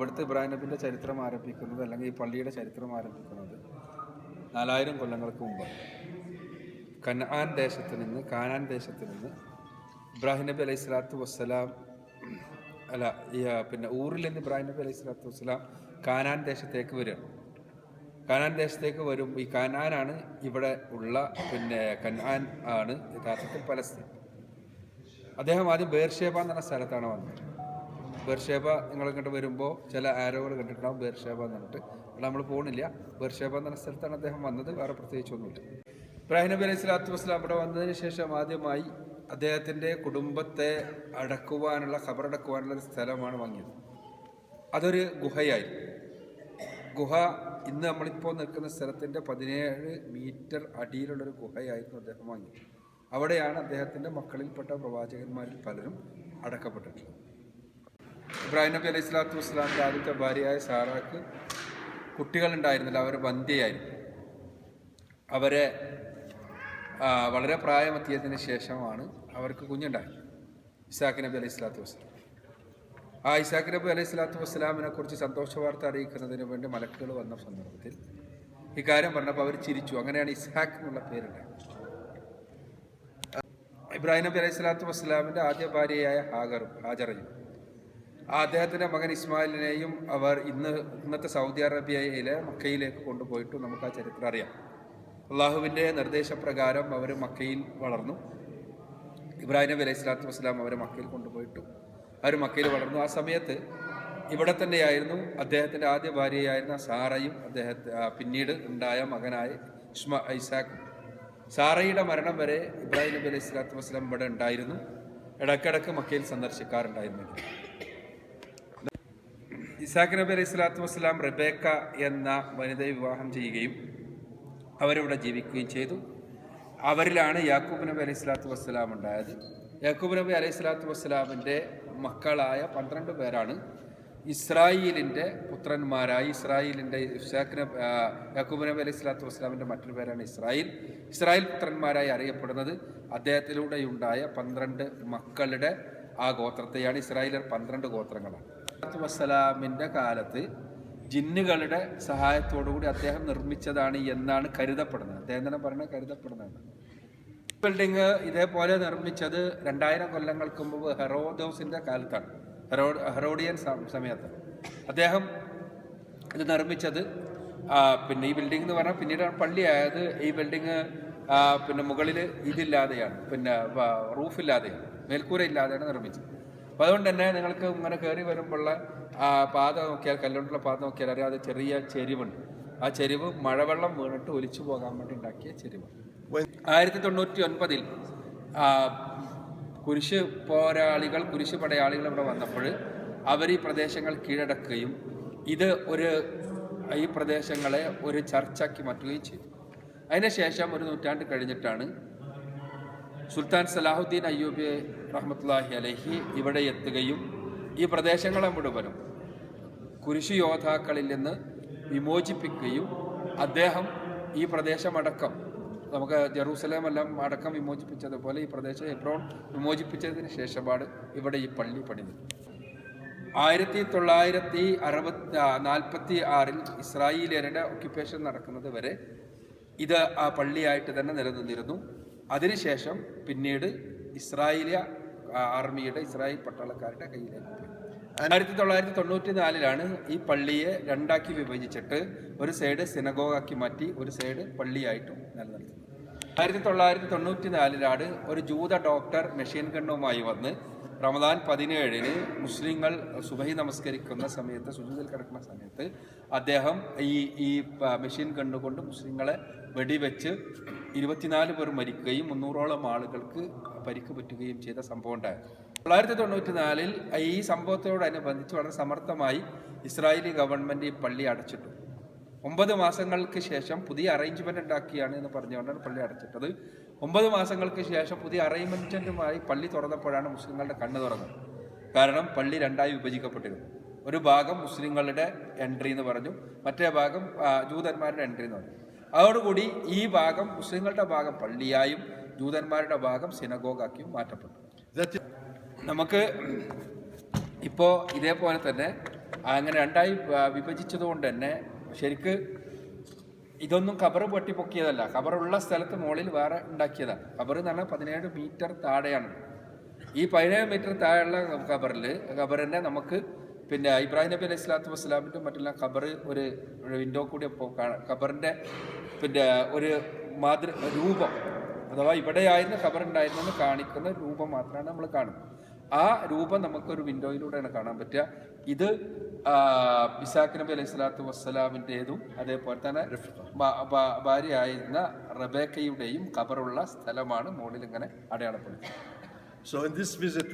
ഇവിടുത്തെ ഇബ്രാഹിം ചരിത്രം ആരംഭിക്കുന്നത് അല്ലെങ്കിൽ ഈ പള്ളിയുടെ ചരിത്രം ആരംഭിക്കുന്നത് നാലായിരം കൊല്ലങ്ങൾക്ക് മുമ്പ്. കനാൻ ദേശത്ത് നിന്ന് കാനാൻ ദേശത്ത് നിന്ന് ഇബ്രാഹിം നബി അലൈഹി സ്വലാത്തു വസ്സലാം അല്ല പിന്നെ ഊറിൽ നിന്ന് ഇബ്രാഹിം നബി അലൈഹി സ്വലാത്തു വസ്സലാം കാനാൻ ദേശത്തേക്ക് വരികയാണ് കാനാൻ ദേശത്തേക്ക് വരും. ഈ കാനാനാണ് ഇവിടെ ഉള്ള പിന്നെ കനാൻ ആണ് യഥാർത്ഥത്തിൽ പലസ്തീൻ. അദ്ദേഹം ആദ്യം ബേർഷേബ എന്ന സ്ഥലത്താണ് വന്നത്. ബേർഷേബ നിങ്ങളിങ്ങോട്ട് വരുമ്പോൾ ചില ആരോകൾ കണ്ടിട്ടുണ്ടാവും ബർഷേബ എന്ന് പറഞ്ഞിട്ട്. അവിടെ നമ്മൾ പോകണില്ല ബർഷേബ എന്ന സ്ഥലത്താണ് അദ്ദേഹം വന്നത് വേറെ പ്രത്യേകിച്ചൊന്നുമില്ല ഇബ്രാഹിം നബി അലൈഹി സ്വലാത്തു ഇവിടെ വന്നതിന് ശേഷം ആദ്യമായി അദ്ദേഹത്തിന്റെ കുടുംബത്തെ അടക്കുവാനുള്ള ഖബറടക്കുവാനുള്ള ഒരു സ്ഥലമാണ് വാങ്ങിയത്. അതൊരു ഗുഹയായിരുന്നു. ഗുഹ ഇന്ന് നമ്മളിപ്പോൾ നിൽക്കുന്ന സ്ഥലത്തിന്റെ പതിനേഴ് മീറ്റർ അടിയിലുള്ളൊരു ഗുഹയായിരുന്നു അദ്ദേഹം വാങ്ങിയത്. അവിടെയാണ് അദ്ദേഹത്തിന്റെ മക്കളിൽപ്പെട്ട പ്രവാചകന്മാരിൽ പലരും അടക്കപ്പെട്ടിട്ടുള്ളത്. ഇബ്രാഹിം നബി അലൈഹി സ്വലാത്തു വസ്സലാമിന്റെ ആദ്യത്തെ ഭാര്യയായ സാറാക്ക് കുട്ടികളുണ്ടായിരുന്നില്ല അവർ ബന്ധ്യയായിരുന്നു അവരെ വളരെ പ്രായമെത്തിയതിന് ശേഷമാണ് അവർക്ക് കുഞ്ഞുണ്ടായത് ഇസാഖ് നബി അലൈഹി സ്വലാത്തു വസ്സലാം. ആ ഇസാഖ് നബി അലൈഹി സ്വലാത്തു വസ്സലാമിനെ കുറിച്ച് സന്തോഷ വാർത്ത അറിയിക്കുന്നതിന് വേണ്ടി മലക്കുകൾ വന്ന സന്ദർഭത്തിൽ ഇക്കാര്യം പറഞ്ഞപ്പോൾ അവർ ചിരിച്ചു. അങ്ങനെയാണ് ഇസാഖ് എന്നുള്ള പേരുണ്ടായത്. ഇബ്രാഹിം നബി അലൈഹി സ്വലാത്തു വസ്സലാമിന്റെ ആദ്യ ഭാര്യയായ ഹാഗറും ഹാജറയും. അദ്ദേഹത്തിന്റെ മകൻ ഇസ്മായിലിനെയും അവർ ഇന്ന് ഇന്നത്തെ സൗദി അറേബ്യയിലെ മക്കയിലേക്ക് കൊണ്ടുപോയിട്ട് നമുക്ക് ആ ചരിത്രം അറിയാം. അള്ളാഹുവിന്റെ നിർദ്ദേശപ്രകാരം അവർ മക്കയിൽ വളർന്നു. ഇബ്രാഹിം നബി അലൈഹി സ്വലാത്തു വസ്സലാം അവരെ മക്കയിൽ കൊണ്ടുപോയിട്ടു. അവർ മക്കയിൽ വളർന്നു. ആ സമയത്ത് ഇവിടെ തന്നെയായിരുന്നു അദ്ദേഹത്തിന്റെ ആദ്യ ഭാര്യയായിരുന്ന സാറയും അദ്ദേഹത്തെ പിന്നീട് ഉണ്ടായ മകനായ ഇഷ്മ ഐസാഖ് സാറയുടെ മരണം വരെ ഇബ്രാഹിം നബി അലൈഹി സ്വലാത്തു വസ്സലാം ഇവിടെ ഉണ്ടായിരുന്നു. ഇടയ്ക്കിടയ്ക്ക് മക്കയിൽ സന്ദർശിക്കാറുണ്ടായിരുന്നെങ്കിൽ ഇസാഖ് നബി അലൈഹി സ്വലാത്തു വസ്സലാം റബേക്ക എന്ന വനിതയെ വിവാഹം ചെയ്യുകയും അവരിവിടെ ജീവിക്കുകയും ചെയ്തു. അവരിലാണ് യാക്കൂബ് നബി അലൈഹി സ്വലാത്തു വസ്സലാം ഉണ്ടായത്. യാക്കൂബ് നബി അലൈഹി സ്വലാത്തു വസ്സലാമിന്റെ മക്കളായ പന്ത്രണ്ട് പേരാണ് ഇസ്രായേലിന്റെ പുത്രന്മാരായി. ഇസ്രായേലിന്റെ ഇസാഖ് നബി യാക്കൂബ് നബി അലൈഹി സ്വലാത്തു വസ്സലാമിന്റെ മറ്റൊരു പേരാണ് ഇസ്രായേൽ. ഇസ്രായേൽ പുത്രന്മാരായി അറിയപ്പെടുന്നത് അദ്ദേഹത്തിലൂടെയുണ്ടായ പന്ത്രണ്ട് മക്കളുടെ ആ ഗോത്രത്തെയാണ്. ഇസ്രായേലർ പന്ത്രണ്ട് ഗോത്രങ്ങളാണ്. വസ്സലാമിന്റെ കാലത്ത് ജിന്നുകളുടെ സഹായത്തോടുകൂടി അദ്ദേഹം നിർമ്മിച്ചതാണ് എന്നാണ് കരുതപ്പെടുന്നത്. അദ്ദേഹം തന്നെ പറഞ്ഞ കരുതപ്പെടുന്നത് ബിൽഡിങ് ഇതേപോലെ നിർമ്മിച്ചത് രണ്ടായിരം കൊല്ലങ്ങൾക്ക് മുമ്പ് ഹെറോദോസിന്റെ കാലത്താണ്. ഹെറോ ഹെറോഡിയൻ സമയത്ത്. അദ്ദേഹം ഇത് നിർമ്മിച്ചത് പിന്നെ ഈ ബിൽഡിംഗ് എന്ന് പറഞ്ഞാൽ പിന്നീട് പള്ളിയായത് ഈ ബിൽഡിങ് പിന്നെ മുകളിൽ ഇതില്ലാതെയാണ്. പിന്നെ റൂഫില്ലാതെയാണ്. മേൽക്കൂര ഇല്ലാതെയാണ് നിർമ്മിച്ചത്. അപ്പോൾ അതുകൊണ്ട് തന്നെ നിങ്ങൾക്ക് ഇങ്ങനെ കയറി വരുമ്പോഴുള്ള ആ പാത നോക്കിയാൽ കല്ലുകൊണ്ടുള്ള പാത നോക്കിയാൽ അറിയാതെ ചെറിയ ചെരിവുണ്ട്. ആ ചെരിവ് മഴവെള്ളം വീണിട്ട് ഒലിച്ചു പോകാൻ വേണ്ടി ഉണ്ടാക്കിയ ചെരിവ്. ആയിരത്തി തൊണ്ണൂറ്റി ഒൻപതിൽ കുരിശ് പോരാളികൾ കുരിശ് പടയാളികൾ ഇവിടെ വന്നപ്പോൾ അവർ ഈ പ്രദേശങ്ങൾ കീഴടക്കുകയും ഇത് ഒരു ഈ പ്രദേശങ്ങളെ ഒരു ചർച്ചാക്കി മാറ്റുകയും ചെയ്തു. അതിനുശേഷം ഒരു നൂറ്റാണ്ട് കഴിഞ്ഞിട്ടാണ് സുൽത്താൻ സലാഹുദ്ദീൻ അയ്യൂബ് റഹ്മത്തുല്ലാഹി അലഹി ഇവിടെ എത്തുകയും ഈ പ്രദേശങ്ങളെ മുഴുവനും കുരിശു യോദ്ധാക്കളിൽ നിന്ന് വിമോചിപ്പിക്കുകയും അദ്ദേഹം ഈ പ്രദേശമടക്കം നമുക്ക് ജെറൂസലേം എല്ലാം അടക്കം വിമോചിപ്പിച്ചതുപോലെ ഈ പ്രദേശം എബ്രോൺ വിമോചിപ്പിച്ചതിന് ശേഷമാണ് ഇവിടെ ഈ പള്ളി പണിത് ആയിരത്തി തൊള്ളായിരത്തി അറുപത്തി നാൽപ്പത്തി ആറിൽ ഇസ്രായേലിയരുടെ ഒക്യുപ്പേഷൻ നടക്കുന്നത് വരെ ഇത് ആ പള്ളിയായിട്ട് തന്നെ നിലനിന്നിരുന്നു. അതിനുശേഷം പിന്നീട് ഇസ്രായേലിയ ആർമിയുടെ ഇസ്രായേൽ പട്ടാളക്കാരുടെ കയ്യിലേക്ക് പോയി. ആയിരത്തി തൊള്ളായിരത്തി തൊണ്ണൂറ്റി നാലിലാണ് ഈ പള്ളിയെ രണ്ടാക്കി വിഭജിച്ചിട്ട് ഒരു സൈഡ് സിനഗോഗാക്കി മാറ്റി ഒരു സൈഡ് പള്ളിയായിട്ടും നിലനിർത്തുന്നത്. ആയിരത്തി തൊള്ളായിരത്തി തൊണ്ണൂറ്റി നാലിലാണ് ഒരു ജൂത ഡോക്ടർ മെഷീൻ ഗണ്ണുമായി വന്ന് റമദാൻ പതിനേഴിന് മുസ്ലിങ്ങൾ സുബഹി നമസ്കരിക്കുന്ന സമയത്ത് സുജൂതിൽ കിടക്കുന്ന സമയത്ത് അദ്ദേഹം ഈ ഈ മെഷീൻ കണ്ടുകൊണ്ട് മുസ്ലിങ്ങളെ വെടിവെച്ച് ഇരുപത്തിനാല് പേർ മരിക്കുകയും മുന്നൂറോളം ആളുകൾക്ക് പരിക്ക് പറ്റുകയും ചെയ്ത സംഭവം ഉണ്ടായിരുന്നു തൊള്ളായിരത്തി തൊണ്ണൂറ്റി നാലിൽ ഈ സംഭവത്തോടനുബന്ധിച്ച് വളരെ സമർത്ഥമായി ഇസ്രായേലി ഗവൺമെന്റ് ഈ പള്ളി അടച്ചിട്ടു. ഒമ്പത് മാസങ്ങൾക്ക് ശേഷം പുതിയ അറേഞ്ച്മെന്റ് ഉണ്ടാക്കിയാണ് എന്ന് പറഞ്ഞുകൊണ്ടാണ് പള്ളി അടച്ചിട്ടത്. ഒമ്പത് മാസങ്ങൾക്ക് ശേഷം പുതിയ അറേഞ്ച്മെന്റുമായി പള്ളി തുറന്നപ്പോഴാണ് മുസ്ലിങ്ങളുടെ കണ്ണ് തുറന്നത്. കാരണം പള്ളി രണ്ടായി വിഭജിക്കപ്പെട്ടിരുന്നു. ഒരു ഭാഗം മുസ്ലിങ്ങളുടെ എൻട്രി എന്ന് പറഞ്ഞു മറ്റേ ഭാഗം ജൂതന്മാരുടെ എൻട്രി എന്ന് പറഞ്ഞു. അതോടുകൂടി ഈ ഭാഗം മുസ്ലിങ്ങളുടെ ഭാഗം പള്ളിയായും ജൂതന്മാരുടെ ഭാഗം സിനഗോഗാക്കിയും മാറ്റപ്പെട്ടു. നമുക്ക് ഇപ്പോൾ ഇതേപോലെ തന്നെ അങ്ങനെ രണ്ടായി വിഭജിച്ചതുകൊണ്ട് തന്നെ ശരിക്ക് ഇതൊന്നും കബറ് പൊട്ടിപ്പൊക്കിയതല്ല. കബറുള്ള സ്ഥലത്ത് മുകളിൽ വേറെ ഉണ്ടാക്കിയതാണ് കബർ എന്ന് പറഞ്ഞാൽ പതിനേഴ് മീറ്റർ താഴെയാണ്. ഈ പതിനേഴ് മീറ്റർ താഴെയുള്ള കബറിൽ കബറിനെ നമുക്ക് പിന്നെ ഇബ്രാഹിം നബി അലൈഹി സ്വലാത്തു വസ്സലാമിന്റെ മറ്റുള്ള കബർ ഒരു വിൻഡോ കൂടി കബറിന്റെ പിന്നെ ഒരു മാതൃ രൂപം. അഥവാ ഇവിടെയായിരുന്നു ഖബർ ഉണ്ടായിരുന്നെന്ന് കാണിക്കുന്ന രൂപം മാത്രമാണ് നമ്മൾ കാണുന്നത്. ആ രൂപം നമുക്കൊരു വിൻഡോയിലൂടെയാണ് കാണാൻ പറ്റുക. ഇത് ഇസാഖ് നബി അലൈഹി സ്വലാത്തു വസ്സലാമിന്റെതും അതേപോലെ തന്നെ ഭാര്യയായിരുന്ന റബേക്കയുടെയും കബറുള്ള സ്ഥലമാണ് മുകളിൽ ഇങ്ങനെ അടയാളപ്പെടുത്തുന്നത് സോ ഇൻ ദിസ് visit,